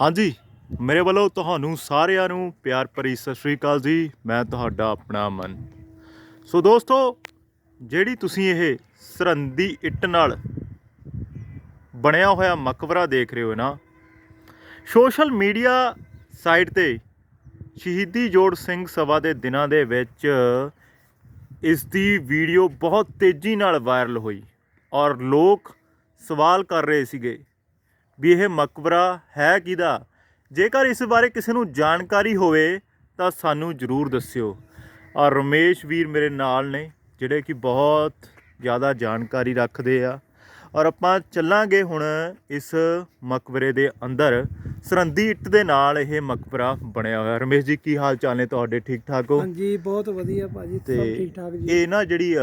ਹਾਂਜੀ, ਮੇਰੇ ਵੱਲੋਂ ਤੁਹਾਨੂੰ ਸਾਰਿਆਂ ਨੂੰ ਪਿਆਰ ਭਰੀ ਸਤਿ ਸ਼੍ਰੀ ਅਕਾਲ ਜੀ। ਮੈਂ ਤੁਹਾਡਾ ਆਪਣਾ ਮਨ। ਸੋ ਦੋਸਤੋ, ਜਿਹੜੀ ਤੁਸੀਂ ਇਹ ਸਰੰਦੀ ਇੱਟ ਨਾਲ ਬਣਿਆ ਹੋਇਆ ਮਕਬਰਾ ਦੇਖ ਰਹੇ ਹੋ ਨਾ, ਸੋਸ਼ਲ ਮੀਡੀਆ ਸਾਈਟ ਤੇ ਸ਼ਹੀਦੀ ਜੋੜ ਸਿੰਘ ਸਭਾ ਦੇ ਦਿਨਾਂ ਦੇ ਵਿੱਚ ਇਸ ਦੀ ਵੀਡੀਓ ਬਹੁਤ ਤੇਜ਼ੀ ਨਾਲ ਵਾਇਰਲ ਹੋਈ ਔਰ ਲੋਕ ਸਵਾਲ ਕਰ ਰਹੇ ਸੀਗੇ ਵੀ ਇਹ ਮਕਬਰਾ ਹੈ ਕਿਹਦਾ? ਜੇਕਰ ਇਸ ਬਾਰੇ ਕਿਸੇ ਨੂੰ ਜਾਣਕਾਰੀ ਹੋਵੇ ਤਾਂ ਸਾਨੂੰ ਜਰੂਰ ਦੱਸਿਓ। ਔਰ ਰਮੇਸ਼ ਵੀਰ ਮੇਰੇ ਨਾਲ ਨੇ ਜਿਹੜੇ ਕਿ ਬਹੁਤ ਜ਼ਿਆਦਾ ਜਾਣਕਾਰੀ ਰੱਖਦੇ ਆ। ਔਰ ਆਪਾਂ ਚੱਲਾਂਗੇ ਹੁਣ ਇਸ ਮਕਬਰੇ ਦੇ ਅੰਦਰ। ਸਰੰਦੀ ਇੱਟ ਦੇ ਨਾਲ ਇਹ ਮਕਬਰਾ ਬਣਿਆ ਹੋਇਆ। ਰਮੇਸ਼ ਜੀ ਕੀ ਹਾਲ ਚਾਲ ਨੇ ਤੁਹਾਡੇ? ਠੀਕ ਠਾਕ ਹੋ? ਹਾਂਜੀ ਬਹੁਤ ਵਧੀਆ ਭਾਜੀ ਸਭ ਠੀਕ ਠਾਕ ਜੀ। ਇਹ ਨਾ ਜਿਹੜੀ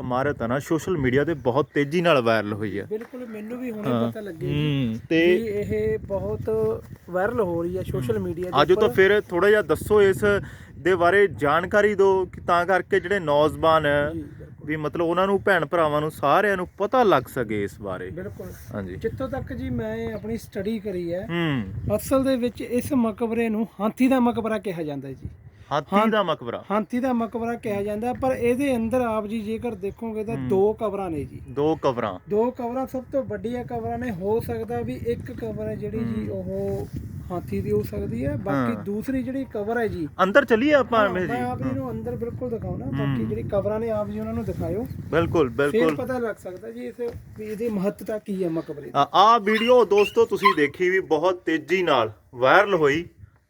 ਇਮਾਰਤ ਆ ਨਾ ਸੋਸ਼ਲ ਮੀਡੀਆ ਤੇ ਬਹੁਤ ਤੇਜ਼ੀ ਨਾਲ ਵਾਇਰਲ ਹੋਈ ਆ। ਬਿਲਕੁਲ ਮੈਨੂੰ ਵੀ ਹੁਣੇ ਹਾਂ। ਪਤਾ ਲੱਗਿਆ ਜੀ ਹੂੰ। ਵੀ ਤੇ ਇਹ ਬਹੁਤ ਵਾਇਰਲ ਹੋ ਰਹੀ ਹੈ। ਸੋਸ਼ਲ ਮੀਡੀਆ ਆਜੋ ਤਾਂ ਫਿਰ ਥੋੜਾ ਜਿਹਾ ਦੱਸੋ ਇਸ ਦੇ ਬਾਰੇ ਜਾਣਕਾਰੀ ਦਿਓ ਕਿ ਤਾਂ ਕਰਕੇ ਜਿਹੜੇ ਨੌਜਵਾਨ ਜੀ, ਬਿਲਕੁਲ। ਵੀ ਮਤਲਬ ਉਹਨਾਂ ਨੂੰ ਭੈਣ ਭਰਾਵਾਂ ਨੂੰ ਸਾਰਿਆਂ ਨੂੰ ਪਤਾ ਲੱਗ ਸਕੇ ਇਸ ਬਾਰੇ। ਬਿਲਕੁਲ। ਹਾਂਜੀ। ਜਿੱਥੋਂ ਤੱਕ ਜੀ ਮੈਂ ਆਪਣੀ ਸਟੱਡੀ ਕਰੀ ਹੈ ਹੂੰ। ਅਸਲ ਦੇ ਵਿੱਚ ਇਸ ਮਕਬਰੇ ਨੂੰ ਹਾਥੀ ਦਾ ਮਕਬਰਾ ਕਿਹਾ ਜਾਂਦਾ ਹੈ ਜੀ। ਹਾਥੀ ਦਾ ਮਕਬਰਾ। ਹਾਥੀ ਦਾ ਮਕਬਰਾ ਕਿਹਾ ਜਾਂਦਾ ਪਰ ਇਹਦੇ ਅੰਦਰ ਆਪ ਜੀ ਜੇਕਰ ਦੇਖੋਗੇ ਤਾਂ ਦੋ ਕਬਰਾਂ ਨੇ ਜੀ। ਦੋ ਕਬਰਾਂ। ਦੋ ਕਬਰਾਂ ਸਭ ਤੋਂ ਵੱਡੀਆਂ ਕਬਰਾਂ ਨੇ ਹੋ ਸਕਦਾ ਵੀ ਇੱਕ ਕਬਰ ਹੈ ਜਿਹੜੀ ਜੀ ਉਹ ਹਾਥੀ ਦੀ ਹੋ ਸਕਦੀ ਹੈ ਬਾਕੀ। ਦੂਸਰੀ ਜਿਹੜੀ ਕਬਰ ਹੈ ਜੀ। ਅੰਦਰ ਚੱਲੀਏ ਆਪਾਂ ਰਮੇਸ਼ ਮੈਂ ਆਪ ਜੀ ਨੂੰ ਅੰਦਰ ਬਿਲਕੁਲ ਦਿਖਾਉਣਾ ਬਾਕੀ ਜਿਹੜੀ ਕਬਰਾਂ ਨੇ ਆਪ ਜੀ ਉਹਨਾਂ ਨੂੰ ਦਿਖਾਇਓ। ਬਿਲਕੁਲ ਫਿਰ ਬਿਲਕੁਲ। ਪਤਾ ਲੱਗ ਸਕਦਾ ਜੀ ਇਸ ਇਹਦੀ ਮਹੱਤਤਾ ਕੀ ਹੈ ਮਕਬਰੇ ਦੀ। ਆ ਆਹ ਵੀਡੀਓ ਦੋਸਤੋ ਤੁਸੀਂ ਦੇਖੀ ਵੀ ਬਹੁਤ ਤੇਜ਼ੀ ਨਾਲ ਵਾਇਰਲ ਹੋਈ।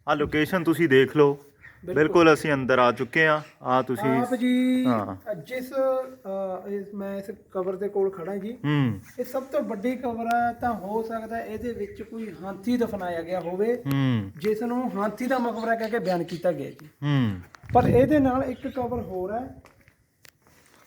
ਆ ਲੋਕੇਸ਼ਨ ਤੁਸੀਂ ਦੇਖ ਲਓ। ਬਿਲਕੁਲ। ਅਸੀਂ ਅੰਦਰ ਆ ਚੁੱਕੇ ਆ ਆ ਤੁਸੀਂ ਆਪ ਜੀ ਹਾਂ। ਜਿਸ ਅ, ਇਸ ਮੈਂ ਇਸ ਕਬਰ ਦੇ ਕੋਲ ਖੜਾ ਜੀ। ਹੂੰ। ਇਹ ਸਭ ਤੋਂ ਵੱਡੀ ਕਬਰ ਹੈ ਤਾਂ ਹੋ ਸਕਦਾ ਇਹਦੇ ਵਿੱਚ ਕੋਈ ਹਾਥੀ ਦਫਨਾਇਆ ਗਿਆ ਹੋਵੇ। ਹੂੰ। ਜਿਸ ਨੂੰ ਹਾਥੀ ਦਾ ਮਕਬਰਾ ਕਹਿ ਕੇ ਬਿਆਨ ਕੀਤਾ ਗਿਆ ਜੀ। ਹੂੰ। ਪਰ ਇਹਦੇ ਨਾਲ ਇੱਕ ਕਬਰ ਹੋਰ ਹੈ।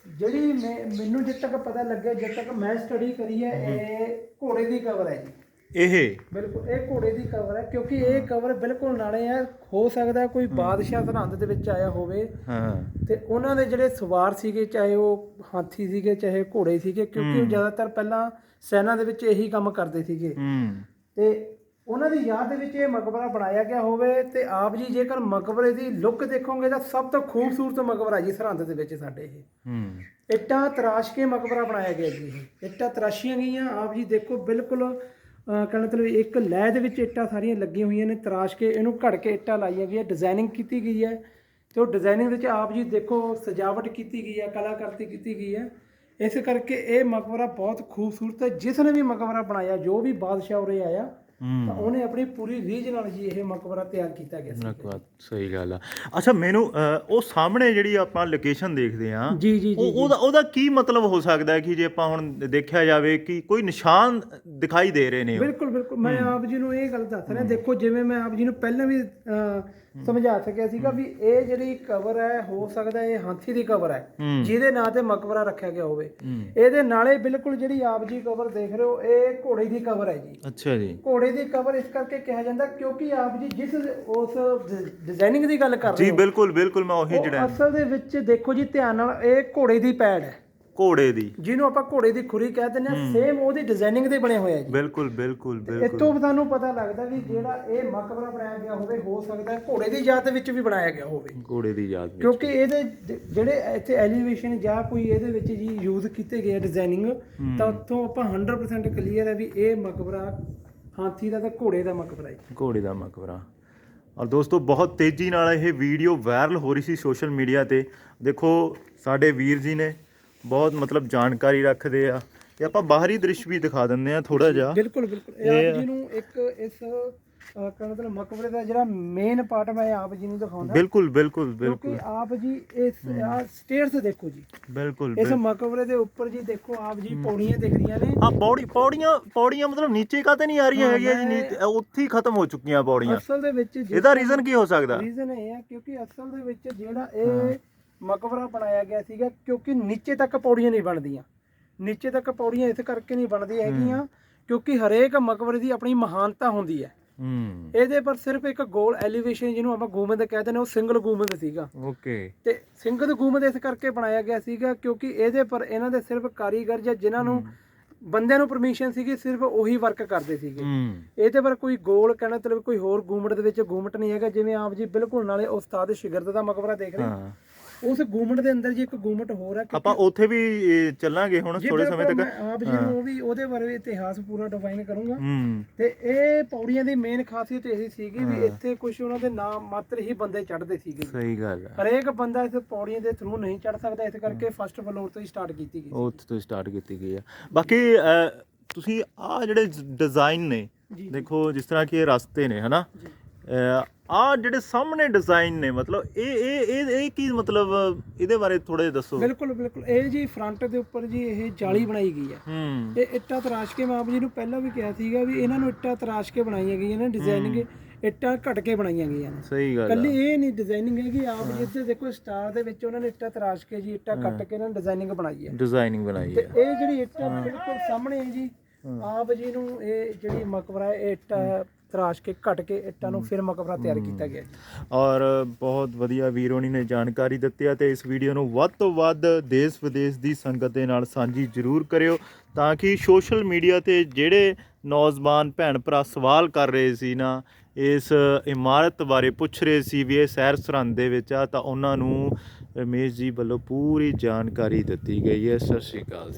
ਜਿਹੜੀ ਮੈਂ- ਮੈਨੂੰ ਜਿੱਦ ਤੱਕ ਪਤਾ ਲੱਗਿਆ ਜਦ ਤੱਕ ਮੈਂ ਸਟੱਡੀ ਕਰੀ ਹੈ ਇਹ ਘੋੜੇ ਦੀ ਕਬਰ ਹੈ ਜੀ। ਇਹ ਬਿਲਕੁਲ ਇਹ ਘੋੜੇ ਦੀ ਕਬਰ ਹੈ ਕਿਉਂਕਿ ਇਹ ਕਬਰ ਬਿਲਕੁਲ ਨਾਲੇ ਹੈ ਹੋ ਸਕਦਾ ਕੋਈ ਬਾਦਸ਼ਾਹ ਸਰਹੰਦ ਦੇ ਵਿੱਚ ਆਇਆ ਹੋਵੇ। ਹਾਂ। ਤੇ ਉਹਨਾਂ ਦੇ ਜਿਹੜੇ ਸਵਾਰ ਸੀਗੇ ਚਾਹੇ ਉਹ ਹਾਥੀ ਸੀਗੇ ਚਾਹੇ ਘੋੜੇ ਸੀਗੇ ਕਿਉਂਕਿ ਉਹ ਜ਼ਿਆਦਾਤਰ ਪਹਿਲਾਂ ਸੈਨਾ ਦੇ ਵਿੱਚ ਇਹੀ ਕੰਮ ਕਰਦੇ ਸੀਗੇ। ਹੂੰ। ਤੇ ਉਹਨਾਂ ਦੀ ਯਾਦ ਦੇ ਵਿੱਚ ਇਹ ਮਕਬਰਾ ਬਣਾਇਆ ਗਿਆ ਹੋਵੇ ਤੇ ਆਪ ਜੀ ਜੇਕਰ ਮਕਬਰੇ ਦੀ ਲੁੱਕ ਦੇਖੋਗੇ ਤਾਂ ਸਭ ਤੋਂ ਖੂਬਸੂਰਤ ਮਕਬਰਾ ਜੀ ਸਰਹੰਦ ਦੇ ਵਿੱਚ ਸਾਡੇ ਇਹ। ਹੂੰ। ਇੱਟਾਂ ਤਰਾਸ਼ ਕੇ ਮਕਬਰਾ ਬਣਾਇਆ ਗਿਆ ਜੀ ਇਹ। ਇੱਟਾਂ ਤਰਾਸ਼ੀਆਂ ਗਈਆਂ ਆਪ ਜੀ ਦੇਖੋ ਬਿਲਕੁਲ ਕਹਿਣ ਮਤਲਬ ਇੱਕ ਲੈਅ ਦੇ ਵਿੱਚ ਇੱਟਾਂ ਸਾਰੀਆਂ ਲੱਗੀਆਂ ਹੋਈਆਂ ਨੇ, ਤਰਾਸ਼ ਕੇ ਇਹਨੂੰ ਘੜ ਕੇ ਇੱਟਾਂ ਲਾਈਆਂ ਗਈਆਂ ਡਿਜ਼ਾਈਨਿੰਗ ਕੀਤੀ ਗਈ ਹੈ। ਤੇ ਉਹ ਡਿਜ਼ਾਈਨਿੰਗ ਵਿੱਚ ਆਪ ਜੀ ਦੇਖੋ, ਸਜਾਵਟ ਕੀਤੀ ਗਈ ਹੈ, ਕਲਾਕਾਰਤੀ ਕੀਤੀ ਗਈ ਹੈ। ਇਸ ਕਰਕੇ ਇਹ ਮਕਬਰਾ ਬਹੁਤ ਖੂਬਸੂਰਤ ਹੈ। ਜਿਸ ਨੇ ਵੀ ਮਕਬਰਾ ਬਣਾਇਆ, ਜੋ ਵੀ ਬਾਦਸ਼ਾਹ ਉਰੇ ਆਇਆ ਤਾਂ ਉਹਨੇ ਆਪਣੀ ਪੂਰੀ ਰੀਝ ਨਾਲ ਜੀ ਇਹ ਮਕਬਰਾ ਤਿਆਰ ਕੀਤਾ ਗਿਆ ਸੀ। ਨਕਵਾ ਸਹੀ ਗੱਲ ਆ। ਅੱਛਾ ਮੈਨੂੰ ਉਹ ਸਾਹਮਣੇ ਜਿਹੜੀ ਆਪਾਂ ਲੋਕੇਸ਼ਨ ਦੇਖਦੇ ਆ ਉਹ ਉਹਦਾ ਉਹਦਾ ਕੀ ਮਤਲਬ ਹੋ ਸਕਦਾ ਹੈ ਕਿ ਜੇ ਆਪਾਂ ਹੁਣ ਦੇਖਿਆ ਜਾਵੇ ਕਿ ਕੋਈ ਨਿਸ਼ਾਨ ਦਿਖਾਈ ਦੇ ਰਹੇ ਨੇ? ਬਿਲਕੁਲ ਬਿਲਕੁਲ। ਮੈਂ ਆਪ ਜੀ ਨੂੰ ਇਹ ਗੱਲ ਦੱਸ ਰਿਹਾ ਦੇਖੋ ਜਿਵੇਂ ਮੈਂ ਆਪ ਜੀ ਨੂੰ ਪਹਿਲਾਂ ਵੀ ਸਮਝਾ ਸਕਿਆ ਸੀਗਾ ਵੀ ਇਹ ਜਿਹੜੀ ਕਬਰ ਹੈ ਹੋ ਸਕਦਾ ਇਹ ਹਾਥੀ ਦੀ ਕਬਰ ਹੈ ਜਿਹਦੇ ਨਾਂ ਤੇ ਮਕਬਰਾ ਰੱਖਿਆ ਗਿਆ ਹੋਵੇ। ਇਹਦੇ ਨਾਲੇ ਬਿਲਕੁਲ ਜਿਹੜੀ ਆਪ ਜੀ ਕਬਰ ਦੇਖ ਰਹੇ ਹੋ ਇਹ ਘੋੜੇ ਦੀ ਕਬਰ ਹੈ ਜੀ। ਅੱਛਾ ਜੀ। ਘੋੜੇ ਦੀ ਕਬਰ ਇਸ ਕਰਕੇ ਕਿਹਾ ਜਾਂਦਾ ਕਿਉਂਕਿ ਆਪ ਜੀ ਜਿਸ ਉਸ ਡਿਜ਼ਾਈਨਿੰਗ ਦੀ ਗੱਲ ਕਰ ਰਹੇ ਜੀ ਹੋ ਬਿਲਕੁਲ ਬਿਲਕੁਲ ਮੈਂ ਉਹ ਜਿਹੜਾ ਅਸਲ ਦੇ ਵਿੱਚ ਦੇਖੋ ਜੀ ਧਿਆਨ ਨਾਲ ਇਹ ਘੋੜੇ ਦੀ ਪੈੜ ਹੈ। ਘੋੜੇ ਦੀ। ਜਿਹਨੂੰ ਆਪਾਂ ਘੋੜੇ ਦੀ ਖੁਰੀ ਕਹਿ ਦਿੰਦੇ ਹਾਂ ਸੇਮ ਉਹਦੀ ਡਿਜ਼ਾਈਨਿੰਗ ਦੇ ਬਣੇ ਹੋਏ ਆ ਜੀ। ਬਿਲਕੁਲ ਬਿਲਕੁਲ ਬਿਲਕੁਲ। ਇੱਥੋਂ ਤੁਹਾਨੂੰ ਪਤਾ ਲੱਗਦਾ ਵੀ ਜਿਹੜਾ ਇਹ ਮਕਬਰਾ ਬਣਾਇਆ ਗਿਆ ਹੋਵੇ ਹੋ ਸਕਦਾ ਘੋੜੇ ਦੀ ਯਾਦ ਵਿੱਚ ਵੀ ਬਣਾਇਆ ਗਿਆ ਹੋਵੇ। ਘੋੜੇ ਦੀ ਯਾਦ ਵਿੱਚ। ਕਿਉਂਕਿ ਇਹਦੇ ਜਿਹੜੇ ਇੱਥੇ ਐਲੀਵੇਸ਼ਨ ਜਾਂ ਕੋਈ ਇਹਦੇ ਵਿੱਚ ਜੀ ਯੂਜ਼ ਕੀਤੇ ਗਏ ਡਿਜ਼ਾਈਨਿੰਗ ਤਾਂ ਉੱਥੋਂ ਆਪਾਂ 100% ਕਲੀਅਰ ਹੈ ਵੀ ਇਹ ਮਕਬਰਾ ਹਾਥੀ ਦਾ ਤੇ ਘੋੜੇ ਦਾ ਮਕਬਰਾ ਹੈ ਘੋੜੇ ਦਾ ਮਕਬਰਾ। ਔਰ ਦੋਸਤੋ ਬਹੁਤ ਤੇਜ਼ੀ ਨਾਲ ਇਹ ਵੀਡੀਓ ਵਾਇਰਲ ਹੋ ਰਹੀ ਸੀ ਸੋਸ਼ਲ ਮੀਡੀਆ ਤੇ। ਦੇਖੋ ਸਾਡੇ ਵੀਰ ਜੀ ਨੇ ਬਹੁਤ ਮਤਲਬ ਜਾਣਕਾਰੀ ਰੱਖਦੇ ਆ ਤੇ ਆਪਾਂ ਬਾਹਰੀ ਦ੍ਰਿਸ਼ ਵੀ ਦਿਖਾ ਦਿੰਦੇ ਆ ਥੋੜਾ ਜਿਹਾ। ਬਿਲਕੁਲ ਬਿਲਕੁਲ। ਇਹ ਆਪ ਜੀ ਨੂੰ ਇੱਕ ਇਸ ਕਹਿੰਦਾ ਮਤਲਬ ਮਕਬਰੇ ਦਾ ਜਿਹੜਾ ਮੇਨ ਪਾਰਟ ਮੈਂ ਆਪ ਜੀ ਨੂੰ ਦਿਖਾਉਂਦਾ। ਬਿਲਕੁਲ ਬਿਲਕੁਲ ਕਿਉਂਕਿ ਬਿਲਕੁਲ। ਆਪ ਜੀ ਇਸ ਸਟੇਅਰਸ ਦੇਖੋ ਜੀ। ਬਿਲਕੁਲ ਇਸ ਮਕਬਰੇ ਦੇ ਉੱਪਰ ਜੀ ਦੇਖੋ ਆਪ ਜੀ ਪੌੜੀਆਂ ਦਿਖ ਰਹੀਆਂ ਨੇ। ਆ ਪੌੜੀ ਪੌੜੀਆਂ ਪੌੜੀਆਂ ਮਤਲਬ ਨੀਚੇ ਕਾਤੇ ਨਹੀਂ ਆ ਰਹੀਆਂ ਹੈਗੀਆਂ ਜੀ? ਨੀਚੇ ਉੱਥੇ ਹੀ ਖਤਮ ਹੋ ਚੁੱਕੀਆਂ ਪੌੜੀਆਂ। ਅਸਲ ਦੇ ਵਿੱਚ ਇਹਦਾ ਰੀਜ਼ਨ ਕੀ ਹੋ ਸਕਦਾ? ਰੀਜ਼ਨ ਇਹ ਹੈ ਕਿਉਂਕਿ ਅਸਲ ਦੇ ਵਿੱਚ ਜਿਹੜਾ ਇਹ ਮਕਬਰਾ ਬਣਾਇਆ ਗਿਆ ਸੀਗਾ ਕਿਉਂਕਿ ਨੀਚੇ ਤੱਕ ਪੌੜੀਆਂ ਨਹੀਂ ਬਣਦੀਆਂ। ਨੀਚੇ ਤੱਕ ਪੌੜੀਆਂ ਇਸ ਕਰਕੇ ਨਹੀਂ ਬਣਦੀਆਂ ਹੈਗੀਆਂ ਕਿਉਂਕਿ ਹਰੇਕ ਮਕਬਰੇ ਦੀ ਆਪਣੀ ਮਹਾਨਤਾ ਹੁੰਦੀ ਹੈ। ਹੂੰ। ਇਹਦੇ ਪਰ ਸਿਰਫ ਇੱਕ ਗੋਲ ਐਲੀਵੇਸ਼ਨ ਜਿਹਨੂੰ ਆਪਾਂ ਗੂਮਦ ਕਹਿੰਦੇ ਨੇ ਉਹ ਸਿੰਗਲ ਗੂਮਦ ਸੀਗਾ। ਓਕੇ। ਤੇ ਸਿੰਗਲ ਗੂਮਦ ਇਸ ਕਰਕੇ ਬਣਾਇਆ ਗਿਆ ਸੀਗਾ ਕਿਉਂਕਿ ਇਹਦੇ ਪਰ ਇਹਨਾਂ ਦੇ ਸਿਰਫ ਕਾਰੀਗਰ ਜਾਂ ਜਿਨ੍ਹਾਂ ਨੂੰ ਬੰਦਿਆਂ ਨੂੰ ਪਰਮਿਸ਼ਨ ਸੀਗੀ ਸਿਰਫ ਉਹੀ ਵਰਕ ਕਰਦੇ ਸੀਗੇ। ਇਹਦੇ ਪਰ ਕੋਈ ਗੋਲ ਕਹਿਣਾ ਮਤਲਬ ਕੋਈ ਹੋਰ ਗੂਮਟ ਦੇ ਵਿੱਚ ਗੂਮਟ ਨਹੀਂ ਹੈਗਾ ਜਿਵੇਂ ਆਪ ਜੀ ਬਿਲਕੁਲ ਨਾਲੇ ਉਸਤਾਦ ਸ਼ਿਗਰਦ ਦਾ ਮਕਬਰਾ ਦੇਖ ਰਹੇ ਉਸ ਗੂਮਟ ਦੇ ਅੰਦਰ ਜੀ ਇੱਕ ਗੂਮਟ ਹੋਰ ਹੈ ਆਪਾਂ ਉੱਥੇ ਵੀ ਚੱਲਾਂਗੇ ਹੁਣ ਥੋੜੇ ਸਮੇਂ ਤੱਕ। ਆਪ ਜੀ ਨੂੰ ਉਹ ਵੀ ਉਹਦੇ ਬਾਰੇ ਇਤਿਹਾਸ ਪੂਰਾ ਡਿਫਾਈਨ ਕਰੂੰਗਾ। ਤੇ ਇਹ ਪੌੜੀਆਂ ਦੀ ਮੇਨ ਖਾਸੀਅਤ ਇਹ ਸੀਗੀ ਵੀ ਇੱਥੇ ਕੁਝ ਉਹਨਾਂ ਦੇ ਨਾਮ ਮਾਤਰ ਹੀ ਬੰਦੇ ਚੜ੍ਹਦੇ ਸੀਗੇ। ਸਹੀ ਗੱਲ ਹੈ ਹਰੇਕ ਬੰਦਾ ਇਸ ਪੌੜੀਆਂ ਦੇ ਥਰੂ ਨਹੀਂ ਚੜ ਸਕਦਾ ਇਸ ਕਰਕੇ ਫਸਟ ਫਲੋਰ ਤੋਂ ਹੀ ਸਟਾਰਟ ਕੀਤੀ ਗਈ ਉੱਥੇ ਤੋਂ ਸਟਾਰਟ ਕੀਤੀ ਗਈ ਹੈ ਬਾਕੀ ਤੁਸੀਂ ਆ ਜਿਹੜੇ ਡਿਜ਼ਾਈਨ ਨੇ ਦੇਖੋ ਜਿਸ ਤਰ੍ਹਾਂ ਕਿ ਇਹ ਰਸਤੇ ਨੇ ਹਨਾ? ਆ ਜਿਹੜੇ ਸਾਹਮਣੇ ਡਿਜ਼ਾਈਨ ਨੇ ਮਤਲਬ ਇਹ ਇਹ ਇਹ ਇਹ ਕੀ ਮਤਲਬ ਇਹਦੇ ਬਾਰੇ ਥੋੜਾ ਦੱਸੋ। ਬਿਲਕੁਲ ਬਿਲਕੁਲ। ਇਹ ਜੀ ਫਰੰਟ ਦੇ ਉੱਪਰ ਜੀ ਇਹ ਜਾਲੀ ਬਣਾਈ ਗਈ ਹੈ। ਹੂੰ। ਇਹ ਇੱਟਾਂ ਤਰਾਸ਼ ਕੇ ਮੈਂ ਆਪ ਜੀ ਨੂੰ ਪਹਿਲਾਂ ਵੀ ਕਿਹਾ ਸੀਗਾ ਵੀ ਇਹਨਾਂ ਨੂੰ ਇੱਟਾਂ ਤਰਾਸ਼ ਕੇ ਬਣਾਈਆਂ ਗਈਆਂ ਨੇ ਡਿਜ਼ਾਈਨਿੰਗ ਇੱਟਾਂ ਘਟ ਕੇ ਬਣਾਈਆਂ ਗਈਆਂ ਨੇ। ਸਹੀ ਗੱਲ ਕੱਲੀ ਇਹ ਨਹੀਂ ਡਿਜ਼ਾਈਨਿੰਗ ਹੈਗੀ ਆਪ ਜੀ ਇੱਥੇ ਦੇਖੋ ਸਟਾਰ ਦੇ ਵਿੱਚ ਉਹਨਾਂ ਨੇ ਇੱਟਾਂ ਤਰਾਸ਼ ਕੇ ਜੀ ਇੱਟਾਂ ਕੱਟ ਕੇ ਇਹਨਾਂ ਨੇ ਡਿਜ਼ਾਈਨਿੰਗ ਬਣਾਈ ਹੈ। ਡਿਜ਼ਾਈਨਿੰਗ ਬਣਾਈ ਤੇ ਹੈ। ਇਹ ਜਿਹੜੀ ਇੱਟਾਂ ਬਿਲਕੁਲ ਸਾਹਮਣੇ ਹੈ। ਜੀ ਆਪ ਜੀ ਨੂੰ ਇਹ ਜਿਹੜੀ ਮਕਬਰਾ ਹੈ ਇੱਟਾਂ ਤਰਾਸ਼ ਕੇ ਘਟ ਕੇ ਇੱਟਾਂ ਨੂੰ ਫਿਰ ਮਕਬਰਾ ਤਿਆਰ ਕੀਤਾ ਗਿਆ ਔਰ ਬਹੁਤ ਵਧੀਆ ਵੀਰੋਣੀ ਨੇ ਜਾਣਕਾਰੀ ਦਿੱਤੀ ਹੈ ਤੇ ਇਸ ਵੀਡੀਓ ਨੂੰ ਵੱਧ ਤੋਂ ਵੱਧ ਦੇਸ਼ ਵਿਦੇਸ਼ ਦੀ ਸੰਗਤ ਦੇ ਨਾਲ ਸਾਂਝੀ ਜ਼ਰੂਰ ਕਰਿਓ ਤਾਂ ਕਿ ਸੋਸ਼ਲ ਮੀਡੀਆ ਤੇ ਜਿਹੜੇ ਨੌਜਵਾਨ ਭੈਣ ਭਰਾ ਸਵਾਲ ਕਰ ਰਹੇ ਸੀ ਨਾ ਇਸ ਇਮਾਰਤ ਬਾਰੇ ਪੁੱਛ ਰਹੇ ਸੀ ਵੀ ਇਹ ਸ਼ਹਿਰ ਸਰਹੰਦ ਦੇ ਵਿੱਚ ਆ ਤਾਂ ਉਹਨਾਂ ਨੂੰ ਰਮੇਸ਼ ਜੀ ਵੱਲੋਂ ਪੂਰੀ ਜਾਣਕਾਰੀ ਦਿੱਤੀ ਗਈ ਹੈ। ਸਤਿ ਸ਼੍ਰੀ ਅਕਾਲ